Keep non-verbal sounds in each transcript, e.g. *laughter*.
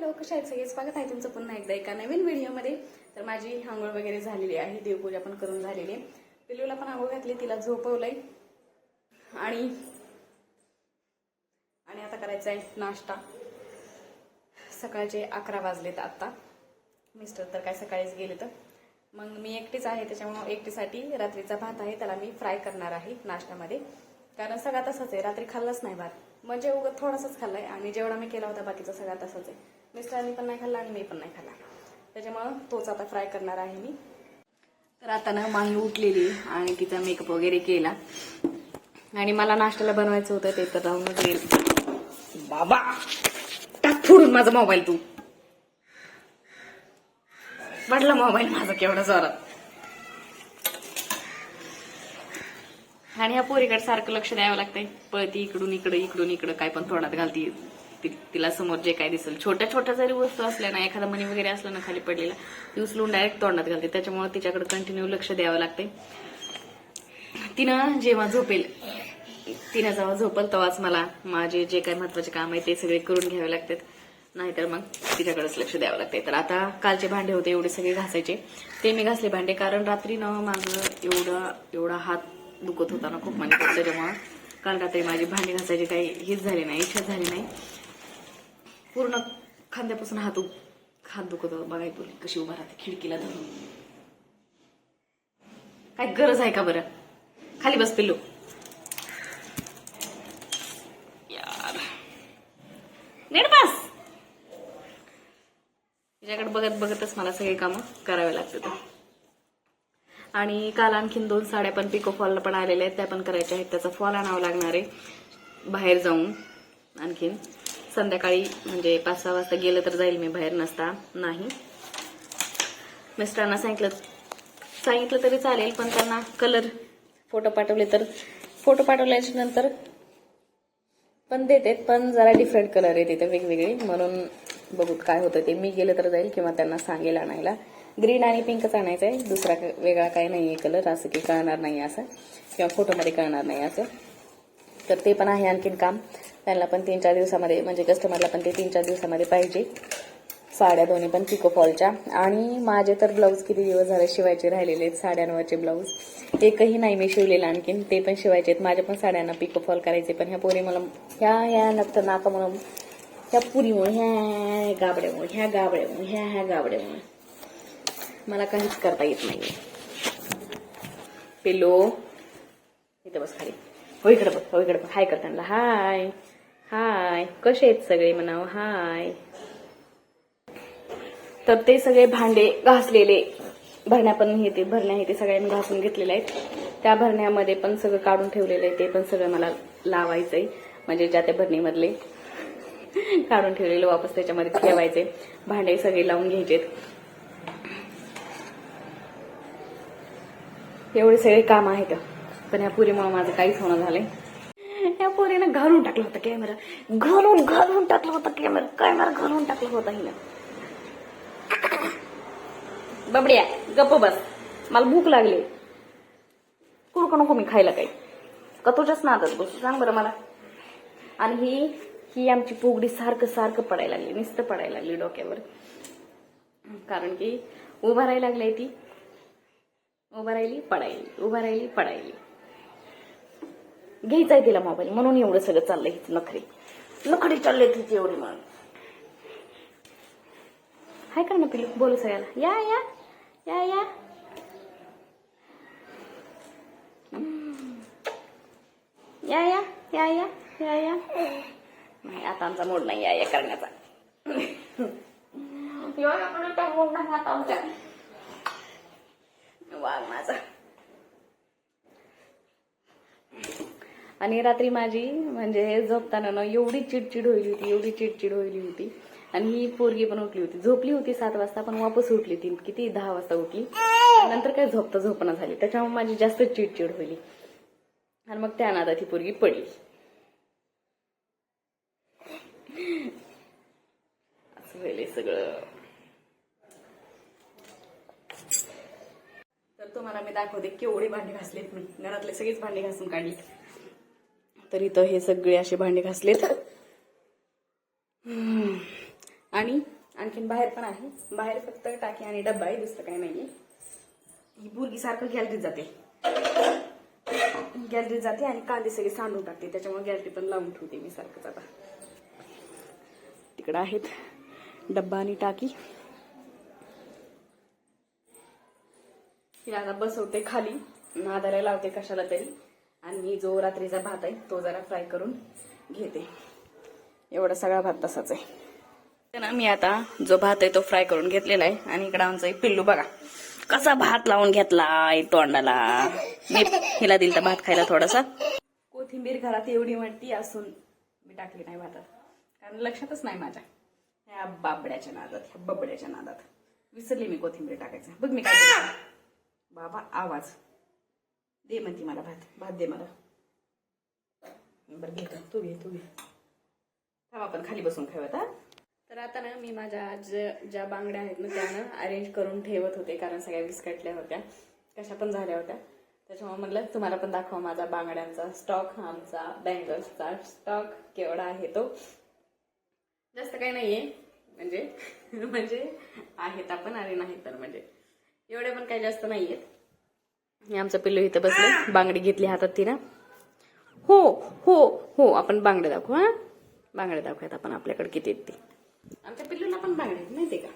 Hello कशा आहेत सगळे स्वागत आहे तुमचं पुन्हा एकदा एका नवीन व्हिडिओमध्ये. तर माझी आंघोळ वगैरे झालेली आहे देवपूजा पण करून झालेली. आहे पिल्लूला पण आंघोळ घातली तिला झोपवलंय. आणि आणि आता करायचा आहे नाश्ता. सकाळचे अकरा वाजलेत आत्ता मिस्टर तर काय सकाळीच गेले तर. मग मी एकटीच आहे त्याच्यामुळे एकटीसाठी रात्रीचा भात आहे त्याला मी फ्राय करणार आहे नाश्त्यामध्ये. कारण सगळा तसाच आहे रात्री खाल्लाच नाही भात. म्हणजे उगत थोडासाच खाल्लाय आणि जेवढा मी केला होता बाकीचा सगळा तसाच आहे. मिस्टरांनी पण नाही खाल्ला आणि मी पण नाही खाल्ला. त्याच्यामुळं तोच आता फ्राय करणार आहे मी. तर आता ना माही उठलेली आणि तिचा मेकअप वगैरे केला. आणि मला नाश्त्याला बनवायचं होतं ते तर राहूनच गेल. बाबा! टाक फोडून माझा मोबाईल तू. पडला मोबाईल माझा केवढा जोरात. आणि ह्या पोरीकडे सारखं लक्ष द्यावं लागतंय. पळती इकडून इकडं इकडून इकडं काय पण तोंडात घालती तिला समोर जे काय दिसेल. छोट्या छोट्या जरी वस्तू असल्या ना एखादा मणी वगैरे असला ना खाली पडलेला ती उचलून डायरेक्ट तोंडात घालते. त्याच्यामुळे तिच्याकडे कंटिन्यू लक्ष द्यावं लागते तिनं जेव्हा झोपेल तिनं जेव्हा झोपल तेव्हाच मला माझे जे काही महत्त्वाचे काम आहे ते सगळे करून घ्यावे लागतात. नाहीतर मग तिच्याकडेच लक्ष द्यावं लागते तर आता कालचे भांडे होते एवढे सगळे घासायचे. ते मी घासले भांडे कारण रात्री न माझं एवढा एवढा हात दुखत होता ना खूप. म्हणजे त्याच्यामुळं काल रात्री माझी भांडी घासायची काही हेच झाली नाही इच्छा झाली नाही. पूर्ण खांद्यापासून हात उ- हात दुखत बघाय तुला कशी उभा राहते. खिडकीला धरून. काय गरज आहे का बरं? खाली बसते लोक यार. नीट बस. तिच्याकडे बघत बघतच मला सगळे कामं करावे लागतात. आणि काल आणखीन दोन साड्या पण पिको फॉलला पण आलेल्या आहेत. त्या पण करायच्या आहेत. त्याचा फॉल आणावा लागणार आहे. बाहेर जाऊन आणखीन. संध्याकाळी म्हणजे पाच सहा वाजता गेलं तर जाईल मी बाहेर नसता नाही. मिस्टरांना सांगितलं सांगितलं तरी चालेल पण त्यांना कलर फोटो पाठवले तर फोटो पाठवल्याच्या नंतर पण देतेत पण जरा डिफरंट कलर आहे तिथे वेगवेगळे. म्हणून बघू काय होतं ते. मी गेलं तर जाईल किंवा त्यांना सांगेल आणायला. ग्रीन आणि पिंकच आणायचं आहे. दुसरा वेगळा काय नाही आहे कलर असं की कळणार नाही असं. किंवा फोटोमध्ये कळणार नाही असं. तर ते पण आहे आणखीन काम. त्यांना पण तीन चार दिवसामध्ये म्हणजे कस्टमरला पण ते तीन चार दिवसामध्ये पाहिजे. साड्या दोन्ही पण पिको फॉलच्या आणि माझे तर ब्लाऊज किती दिवस झाले शिवायचे राहिलेले आहेत साड्यांवरचे ब्लाऊज एकही नाही मी शिवलेलं आणखीन ते पण शिवायचे आहेत. माझ्या पण साड्यांना पिको फॉल करायचे पण ह्या पोरी मला ह्या ह्या नक्त नाका म्हणून ह्या पुरीमुळे ह्या गाबड्यामुळे ह्या गाबड्यामुळे ह्या ह्या गाबड्यामुळे मला काहीच करता येत नाही पेलो इथं बस खाली. हो इकडे बघ हो इकडे बघ. हाय कर त्यांना हाय हाय कसे आहेत सगळे म्हणावं? हाय. तर ते सगळे भांडे घासलेले. भरण्या पण हे ते भरण्या हे ते सगळ्या मी घासून घेतलेल्या आहेत. त्या भरण्यामध्ये पण सगळं काढून ठेवलेलं आहे. ते पण सगळं मला लावायचंय. म्हणजे ज्या त्या भरणीमधले काढून ठेवलेलं वापस त्याच्यामध्ये ठेवायचे भांडे सगळे लावून घ्यायचेत. एवढे सगळे काम आहेत. पण ह्या पुरीमुळे माझं काहीच होणं झालंय. या पोरीनं घालून टाकला होता कॅमेरा घालून घालून टाकला होता कॅमेरा कॅमेरा घालून टाकला होता हिनं. बबड्या गप्प बस. मला भूक लागली. कुरकं नको मी खायला काही. का तुझ्याच नादात बसू? सांग बरं मला. आणि ही ही आमची पोगडी सारखं सारखं पडायला लागली. नुसतं पडायला लागली डोक्यावर. कारण की उभा राहायला लागली ती. उभा राहिली पडायली. उभा राहिली पडायली. घ्यायचाय तिला मोबाईल म्हणून एवढं सगळं चाललंय नखरी. नखरी चालले तिची एवढी म्हणून हाय कर ना पिलू बोलू सगळ्याला. या या. या या. या या. या या. या या. नाही आता आमचा मूड नाही. या या करण्याचा. मूड नाही आता आमच्या वाघ माझा. आणि रात्री माझी म्हणजे झोपताना ना एवढी चिडचिड होईल होती एवढी चिडचिड होईल होती. आणि ही पोरगी पण उठली होती. झोपली होती सात वाजता पण वापस उठली ती. किती? दहा वाजता उठली. नंतर काय झोपता झोपना झाली. त्याच्यामुळे माझी जास्त चिडचिड होईल. आणि मग त्या अनादा ती पोरगी पडली. असं होईल सगळं. तर तुम्हाला मी दाखवते केवढी भांडी घासलीत मी. घरातले सगळीच भांडी घासून काढली. तर इथं हे सगळे असे भांडे घासलेत. आणि आणखीन बाहेर पण आहे. बाहेर फक्त टाकी आणि डब्बा आहे दुसरं काही नाहीये. ही मुलगी सारखं गॅलरीत जाते. गॅलरीत जाते आणि कांदे सगळे सांडून टाकते. त्याच्यामुळे गॅलरी पण लावून ठेवते मी सारखंच आता. तिकडं आहेत डब्बा आणि टाकी. तिला आता बसवते खाली. नादाला लावते कशाला तरी. आणि जो रात्रीचा भात आहे तो जरा फ्राय करून घेते. एवढा सगळा भात तसाच आहे. तर ना मी आता जो भात आहे तो फ्राय करून घेतलेला आहे आणि इकडं आमचा एक पिल्लू बघा. कसा भात लावून घेतलाय तोंडाला. मी हिला दिल तर भात खायला थोडासा. कोथिंबीर घरात एवढी म्हणती असून मी टाकली नाही भातात. कारण लक्षातच नाही माझ्या. ह्या बाबड्याच्या नादात ह्या बबड्याच्या नादात. विसरली मी कोथिंबीर टाकायचं. बघ मी काय बाबा आवाज. दे म्हणती मला भात भात दे मला. बरं घे तू घे तू घे. थांब आपण खाली बसून खेळत हा. तर आता ना मी माझ्या आज ज्या बांगड्या आहेत ना त्यानं अरेंज करून ठेवत होते कारण सगळ्या विस्कटल्या होत्या. कशा पण झाल्या होत्या. त्याच्यामुळे म्हटलं तुम्हाला पण दाखवा माझा बांगड्यांचा स्टॉक आमचा बँगल्सचा स्टॉक केवढा आहे तो. जास्त काही नाहीये. म्हणजे *laughs* म्हणजे आहेत आपण आणि नाही तर म्हणजे. एवढे पण काही जास्त नाहीयेत. आहेत आमचं पिल्लू इथं बसलं बांगडी घेतली हातात तिनं. हो हो हो आपण बांगडे दाखवू हा? बांगडे दाखवूयात आपण आपल्याकडे किती आहेत ते. आमच्या पिल्लूला पण बांगडे माहिती का?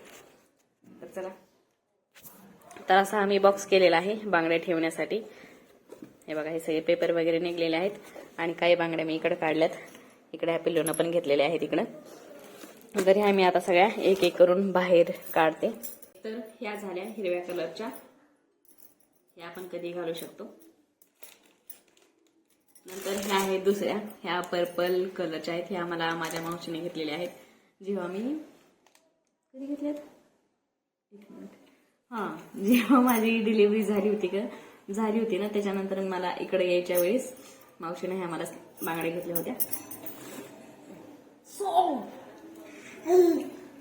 तर चला. तर असा आम्ही बॉक्स केलेला आहे बांगड्या ठेवण्यासाठी. हे बघा हे सगळे पेपर वगैरे निघलेले आहेत आणि काही बांगड्या मी इकडे काढल्यात. इकडे ह्या पिल्लूनं पण घेतलेल्या आहेत इकडं. तर ह्या मी आता सगळ्या एक एक करून बाहेर काढते. तर ह्या झाल्या हिरव्या कलरच्या. हे आपण कधी घालू शकतो. नंतर ह्या आहेत दुसऱ्या. ह्या पर्पल कलरच्या आहेत. ह्या मला माझ्या मावशीने घेतलेल्या आहेत. जेव्हा मी कधी घेतल्यात? एक मिनिट हां जेव्हा माझी डिलिव्हरी झाली होती का? झाली होती ना त्याच्यानंतर मला इकडे यायच्या वेळेस मावशीने ह्या मला बांगड्या घेतल्या होत्या. सोड!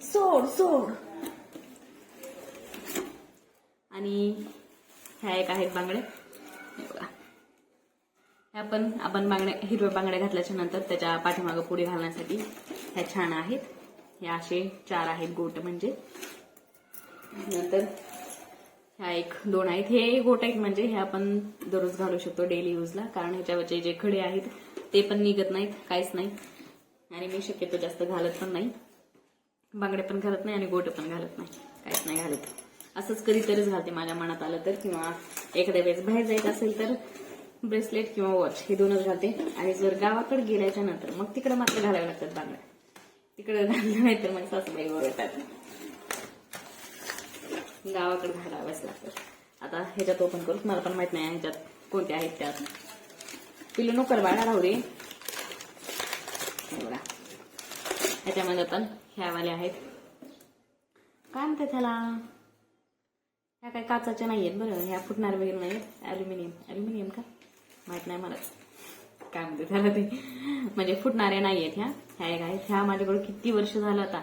सोड सोड आणि ह्या एक आहेत बांगड्या. बघा. ह्या पण आपण बांगड्या हिरव्या बांगड्या घातल्याच्या नंतर त्याच्या पाठीमागं पुढे घालण्यासाठी ह्या छान आहेत. ह्या असे चार आहेत गोट म्हणजे. नंतर ह्या एक दोन आहेत. हे गोट आहेत म्हणजे हे आपण दररोज घालू शकतो डेली यूजला कारण ह्याच्यावरचे जे खडे आहेत ते पण निघत नाहीत काहीच नाही. आणि मी शक्यतो जास्त घालत पण नाही. बांगडे पण घालत नाही आणि गोट पण घालत नाही काहीच नाही घालत. असंच कधीतरीच घालते माझ्या मनात आलं तर. किंवा एखाद्या वेळेस बाहेर जायचं असेल तर ब्रेसलेट किंवा वॉच हे दोनच घालते. आणि जर गावाकडे गेल्याच्यानंतर मग तिकडे मात्र घालाव्या लागतात बांगड्या. तिकडे घालल्या नाही तर मग सासूबाई ओरडतात. गावाकडे घालाव्याच लागतात. आता ह्याच्यात ओपन करू. मला पण माहीत नाही ह्याच्यात कोणत्या आहेत त्यात. पिलो नोकर बाळा राहू रे बघा ह्याच्यामध्ये पण ह्यावाले आहेत. काय म्हणतात त्याला ह्या काय काचाच्या नाही आहेत बरं. ह्या फुटणार वगैरे नाही आहेत ॲल्युमिनियम ॲल्युमिनियम का? माहीत नाही मला. काय म्हणते त्याला ते? म्हणजे फुटणाऱ्या नाही आहेत ह्या. ह्या एक आहेत. ह्या माझ्याकडे किती वर्ष झालं आता?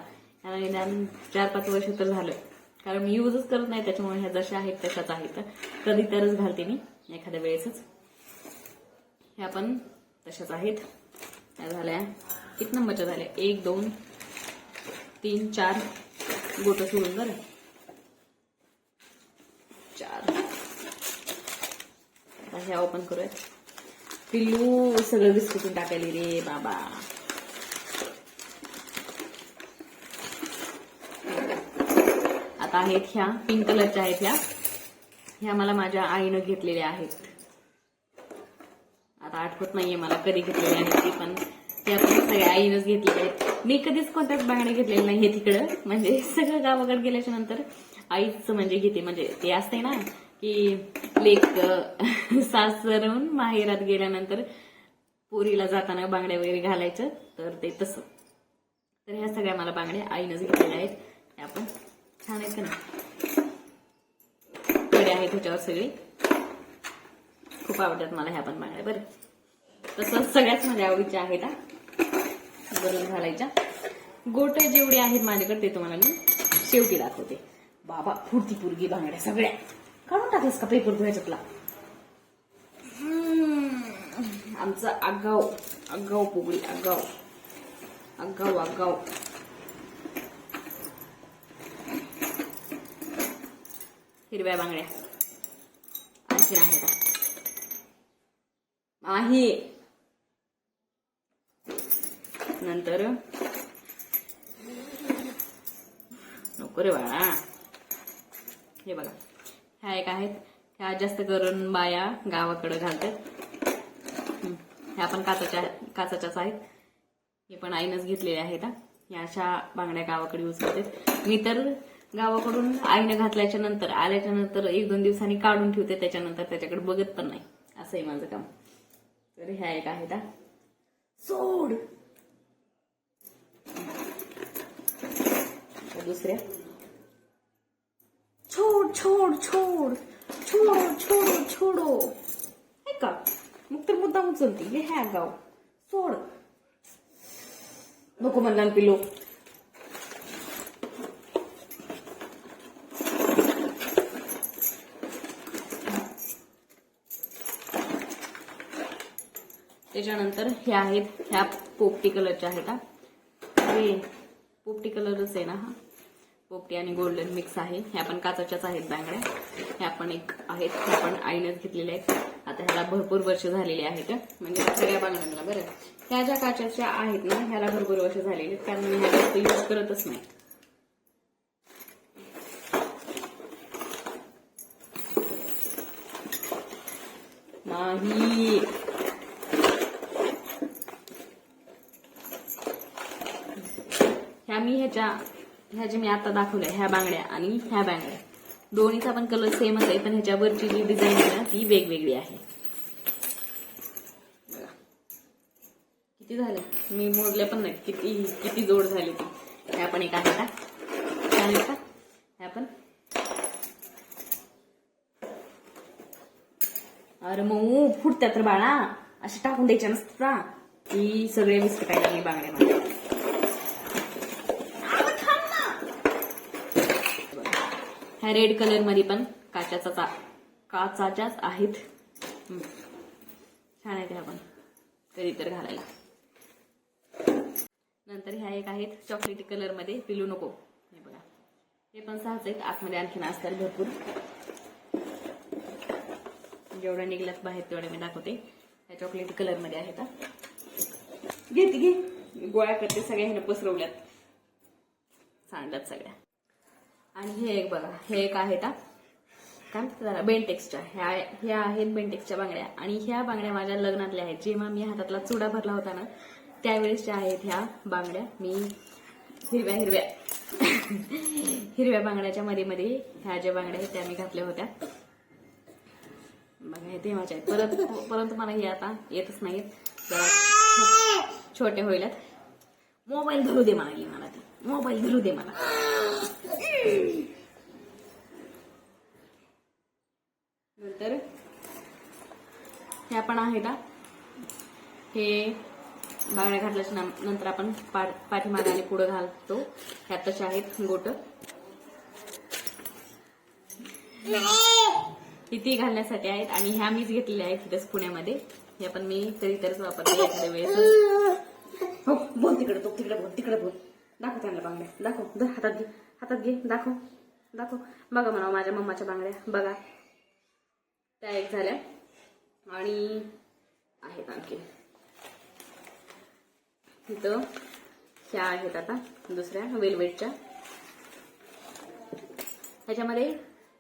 ह्या निदान चार पाच वर्ष तर झालं. कारण मी यूजच करत नाही त्याच्यामुळे ह्या जशा आहेत तशाच आहेत. कधी तरच घालते मी एखाद्या वेळेसच. ह्या पण तशाच आहेत. ह्या झाल्या. किती नंबरच्या झाल्या? एक दोन तीन चार. गोटं सोडून बरं. चार. ह्या ओपन करूया पिल्लू सगळं विस्कटून टाकायली रे बाबा. आता आहेत ह्या पिंक कलरच्या आहेत ह्या. ह्या मला माझ्या आईनं घेतलेल्या आहेत. आता आठवत नाहीये मला कधी घेतलेल्या आहेत ती पण त्या पण सगळ्या आईनंच घेतलेल्या आहेत. मी कधीच कोणत्याच बाहेर घेतलेलं नाहीये तिकडं. म्हणजे सगळं गावाकडे गेल्याच्यानंतर आईच म्हणजे घेते म्हणजे ते असते ना की लेक सासरून माहेरात गेल्यानंतर पोरीला जाताना बांगड्या वगैरे घालायचं तर ते तसं. तर ह्या सगळ्या मला बांगड्या आईनंच घेतलेल्या आहेत. आपण छान आहेत का ना कडे आहेत ह्याच्यावर सगळे. खूप आवडतात मला ह्या पण बांगड्या. बरं. तसंच सगळ्याच माझ्या आवडीच्या आहेत हा. बरोबर घालायच्या. गोट जेवढे आहेत माझ्याकडे ते तुम्हाला मी शेवटी दाखवते. बाबा फुडती पुरगी बांगड्या सगळ्या. काढून टाकलेस का पेपर चपला? आमचं आगाव आगाव पोगळी आगाव. आगाव आगाव. हिरव्या बांगड्या. आणखी नाही का नाही नंतर. नको रे बाळा. हे बघा. ह्या एक आहेत. ह्या जास्त करून बाया गावाकडे घालतात. ह्या पण काचाच्या काचाच्याच आहेत. हे पण आईनंच घेतलेले आहेत हा. ह्या अशा बांगड्या गावाकडे यूज करतात. मी तर गावाकडून आईनं घातल्याच्या नंतर आल्याच्यानंतर एक दोन दिवसांनी काढून ठेवते. त्याच्यानंतर त्याच्याकडे बघत पण नाही. असं आहे माझं काम. तर ह्या एक आहेत हा. सोड! दुसऱ्या. छोड छोड छोड छोडो छोडो. हे का? मग तर मुद्दा उचलते. हे ह्या गाव. सोड. नको म्हणला पिलो त्याच्यानंतर ह्या आहेत ह्या पोपटी कलरच्या आहेत हा. अरे पोपटी कलरच आहे ना हा. पोपटी आणि गोल्डन मिक्स आहे. ह्या पण काचाच्याच आहेत बांगड्या. ह्या पण एक आहेत. ह्या पण आईनच घेतलेल्या आहेत. आता ह्याला भरपूर वर्ष झालेली आहेत. म्हणजे सगळ्या बांगड्यांना बरं. ह्या ज्या काचाच्या आहेत ना ह्याला भरपूर वर्ष झालेली आहेत. कारण मी ह्या जास्त यूज करतच नाही. नाही. ह्या मी ह्याच्या ह्या जे मी आता दाखवल्या ह्या बांगड्या आणि ह्या बांगड्या. दोन्हीचा पण कलर सेमच आहे पण ह्याच्यावरची जी डिझाईन आहे ना ती वेगवेगळी आहे. बघा. किती झाल्या मी मोडल्या पण नाही किती किती जोड झाली ती. ह्या पण एक आहे का? चालेल का? ह्या पण अरे मग फुटत्या तर बाळा. असे टाकून द्यायच्या नसतात ती सगळे बिस्किट आहे मी बांगड्या माझ्या ह्या रेड कलरमध्ये पण काचाचा चा- काचाच्याच आहेत. छान आहेत ह्या पण. कधी तर घालायला. नंतर ह्या एक आहेत चॉकलेटी कलरमध्ये पिलू नको. हे बघा. हे पण सहाच आहेत. आतमध्ये आणखीन असतात भरपूर. जेवढ्या निघल्यात बाहेर तेवढ्या मी दाखवते. ह्या चॉकलेटी कलरमध्ये आहेत घेत घे घे. गोळ्या करते सगळ्या ह्यानं पसरवल्यात. सांडल्यात सगळ्या. आणि हे एक बघा हे एक आहेत का काय म्हणतात जरा बेंटेक्सच्या ह्या ह्या आहेत बेंटेक्सच्या बांगड्या. आणि ह्या बांगड्या माझ्या लग्नातल्या आहेत. जेव्हा मी हातातला चुडा भरला होता ना त्यावेळेसच्या आहेत ह्या बांगड्या. मी हिरव्या हिरव्या *laughs* हिरव्या बांगड्याच्या मध्ये मध्ये ह्या ज्या बांगड्या आहेत त्या मी घातल्या होत्या. बघा हे तेव्हाच्या आहेत. परत परंतु मला हे आता येतच नाहीत. छोटे होईल मोबाईल धरू दे मला मला ती. मोबाईल धरू दे मला. नंतर ह्या पण आहे हा. हे बाहेर घातल्याच्या नंतर आपण पा- पाठीमागे आणि पुढे घालतो. ह्या तशा आहेत गोट. इथे घालण्यासाठी आहेत आणि ह्या मीच घेतलेल्या आहेत तिथेच पुण्यामध्ये. ह्या पण मी कधीतरीच वापरते एखाद्या वेळेस हो बोल तिकडे तो तिकडे बोल तिकडे बोल. दाखव त्यांना बांगड्या. दाखव हातात घे हातात घे दाखव दाखव. बघा म्हणा माझ्या मम्माच्या बांगड्या. बघा. त्या एक झाल्या. आणि आहेत आणखी. इथं ह्या आहेत आता दुसऱ्या वेलवेटच्या. ह्याच्यामध्ये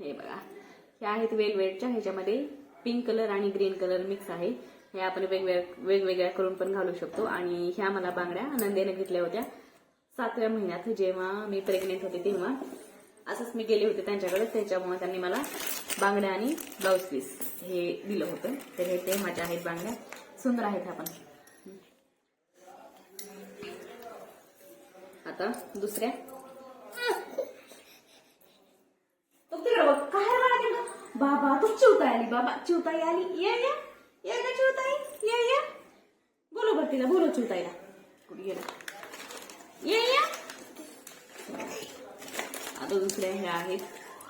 हे बघा. ह्या आहेत वेलवेटच्या ह्याच्यामध्ये पिंक कलर आणि ग्रीन कलर मिक्स आहे. हे आपण वेगवेगळ्या वेगवेगळ्या करून पण घालू शकतो. आणि ह्या मला बांगड्या नंदेने घेतल्या होत्या. सातव्या महिन्यात जेव्हा मी प्रेग्नेंट होते तेव्हा असंच मी गेले होते त्यांच्याकडे त्याच्यामुळे त्यांनी मला बांगड्या आणि ब्लाऊज पीस हे दिलं होतं. तर हे ते माझ्या आहेत बांगड्या. सुंदर आहेत आपण पण. आता दुसऱ्या. काय रे बाबा तू चिवताय आली बाबा. चिवताई आली. ये ये. ये ना चिवताई. ये ये. बोलो बरं तिला बोलो चिवताईला. कुठे गेला? ये ये. आता दुसऱ्या ह्या आहेत.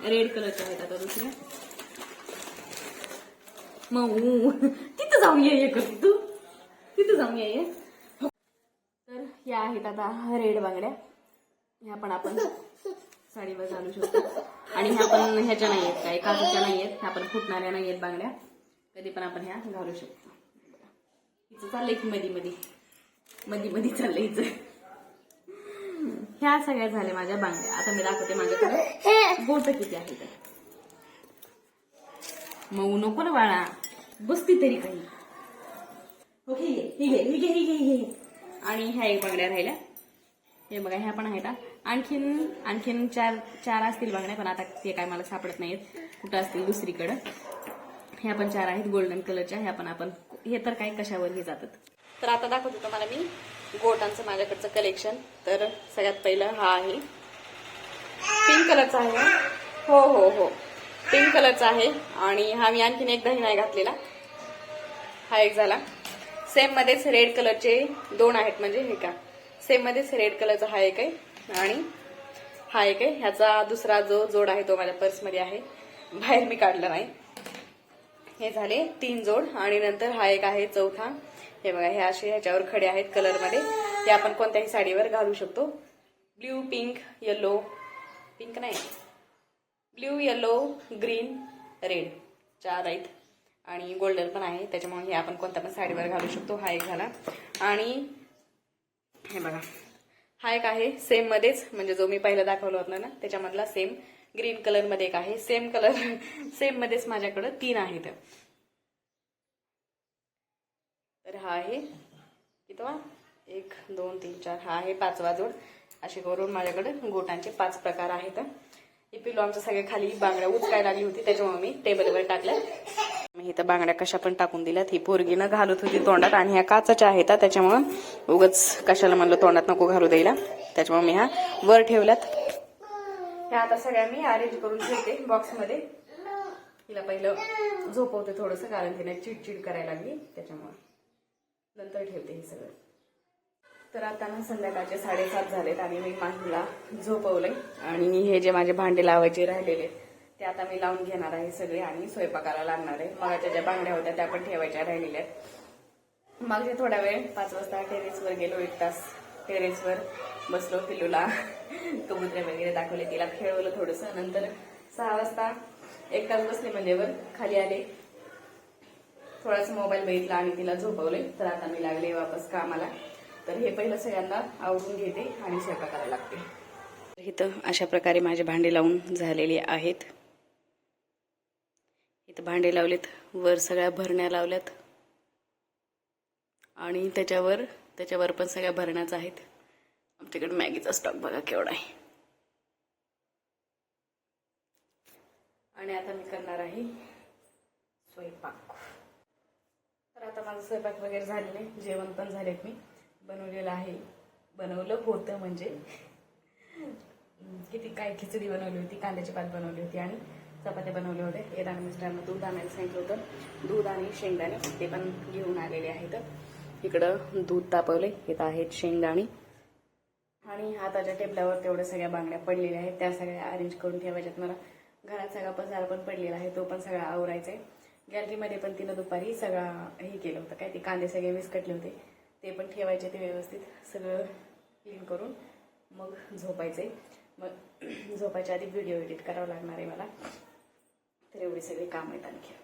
रेड कलरच्या आहेत आता दुसऱ्या. मग तिथं जाऊन ये ये कर तू? तिथं जाऊन ये ये. तर ह्या आहेत आता रेड बांगड्या. ह्या पण आपण साडीवर घालू शकतो. आणि ह्या पण ह्याच्या नाही आहेत काय? काजूच्या नाही आहेत. ह्या पण फुटणाऱ्या नाही आहेत बांगड्या. कधी पण आपण ह्या घालू शकतो. हिचं चाललंय की मधी मधी? मधी मधी चाललंय हिचं. ह्या सगळ्या झाल्या माझ्या बांगड्या. आता मी दाखवते माझ्याकडे. बोट किती आहे तर मऊ नको ना बाळा. बसती तरी काही. हो हे घे हे घे हे घे हे घे हे घे. आणि ह्या एक बांगड्या राहिल्या. हे बघा ह्या पण आहेत. आणखीन आणखीन चार चार असतील बांगड्या पण आता ते काय मला सापडत नाहीत कुठं असतील दुसरीकडं. ह्या पण चार आहेत गोल्डन कलरच्या. ह्या पण आपण हे तर काय कशावरही जातात. तर आता दाखवते तुम्हाला मी. गोटांचं माझ्याकडचं कलेक्शन तर सगळ्यात पहिलं हा आहे. पिंक कलरचा आहे. हो हो हो. पिंक कलरचा आहे. आणि हा मी आणखीन एकदाही नाही घातलेला. हा एक झाला. सेम मध्येच रेड कलरचे दोन आहेत म्हणजे हे का. सेम मध्येच रेड कलरचा हा एक आहे. आणि हा एक आहे. ह्याचा दुसरा जो जोड आहे तो माझ्या पर्समध्ये आहे. बाहेर मी काढला नाही. हे झाले तीन जोड. आणि नंतर हा एक आहे चौथा. हे बघा हे असे ह्याच्यावर खडे आहेत कलरमध्ये. ते आपण कोणत्याही साडीवर घालू शकतो. ब्ल्यू पिंक येलो पिंक नाही. ब्ल्यू येलो ग्रीन रेड चार आहेत. आणि गोल्डन पण आहे. त्याच्यामुळे हे आपण कोणत्या पण साडीवर घालू शकतो. हा एक झाला. आणि हे बघा. हा एक आहे. सेम मध्येच. म्हणजे जो मी पहिला दाखवला होता ना त्याच्यामधला सेम ग्रीन कलरमध्ये एक आहे. सेम कलर सेम मध्येच माझ्याकडे तीन आहेत. तर हा आहे. कितवा एक दोन तीन चार. हा आहे पाचवा जोड. असे करून माझ्याकडे गोटांचे पाच प्रकार आहेत. हे पिलो आमच्या सगळ्या खाली बांगड्या उचकायला लागली होती त्याच्यामुळे मी टेबलवर टाकल्या. मी इथं बांगड्या कशा पण टाकून दिल्यात. ही पोरगीनं घालत होती तोंडात आणि ह्या काचाच्या आहेत त्याच्यामुळं उगच कशाला म्हणलं तोंडात नको घालू द्यायला. त्याच्यामुळे मी ह्या वर ठेवल्यात. ह्या आता सगळ्या मी अरेंज करून ठेवते बॉक्समध्ये तिला पहिलं झोपवते थोडंसं कारण तिने चिडचिड करायला लागली त्याच्यामुळे. नंतर ठेवते हे सगळं. तर आता ना संध्याकाळचे साडेसात झालेत आणि मी माहीला झोपवलंय. आणि हे जे माझे भांडे लावायचे राहिलेले आहेत, ते आता मी लावून घेणार आहे सगळे आणि स्वयंपाकाला लागणार आहे. मगाच्या ज्या बांगड्या होत्या त्या पण ठेवायच्या राहिलेल्या आहेत. मागचे थोडा वेळ पाच वाजता टेरेसवर गेलो एक तास टेरेसवर बसलो पिल्लूला कबुतरे वगैरे दाखवले तिला खेळवलं थोडंसं. नंतर सहा वाजता एक तास बसले म्हणजे वर खाली आले. थोडासा मोबाईल बघितला आणि तिला झोपवले तर आता मी लागले वापस कामाला. तर हे पहिलं सगळ्यांना आवडून घेते आणि स्वयंपाकाला लागते. तर इथं अशा प्रकारे माझे भांडे लावून झालेले आहेत. इथं भांडे लावलेत वर सगळ्या भरण्या लावल्यात. आणि त्याच्यावर त्याच्यावर पण सगळ्या भरण्याच आहेत. आमच्याकडे मॅगीचा स्टॉक बघा केवढा आहे. आणि आता मी करणार आहे स्वयंपाक. तर आता माझं स्वयंपाक वगैरे झालेलं आहे. जेवण पण झालेत मी. बनवलेलं आहे. बनवलं होतं म्हणजे. किती काय खिचडी बनवली होती कांद्याची पात बनवली होती आणि चपात्या बनवले होते येताना मिस्टरांना दूध आणायला सांगितलं होतं. दूध आणि शेंगदाणे ते पण घेऊन आलेले आहेत. इकडं दूध तापवले इथं आहेत शेंगदाणे. आणि हाताच्या टेबलावर तेवढ्या सगळ्या बांगड्या पडलेल्या आहेत. त्या सगळ्या अरेंज करून ठेवायच्यात. मला घरात सगळा पसार पण पडलेला आहे. तो पण सगळा आवरायचा आहे गॅलरीमध्ये पण तिनं दुपारी सगळा हे केलं होतं. काय ते कांदे सगळे विस्कटले होते. ते पण ठेवायचे ते व्यवस्थित सगळं क्लीन करून मग झोपायचे. मग *clears throat* झोपायच्या आधी व्हिडिओ एडिट करावा लागणार आहे मला. तर एवढी सगळी कामं आहेत आणखी.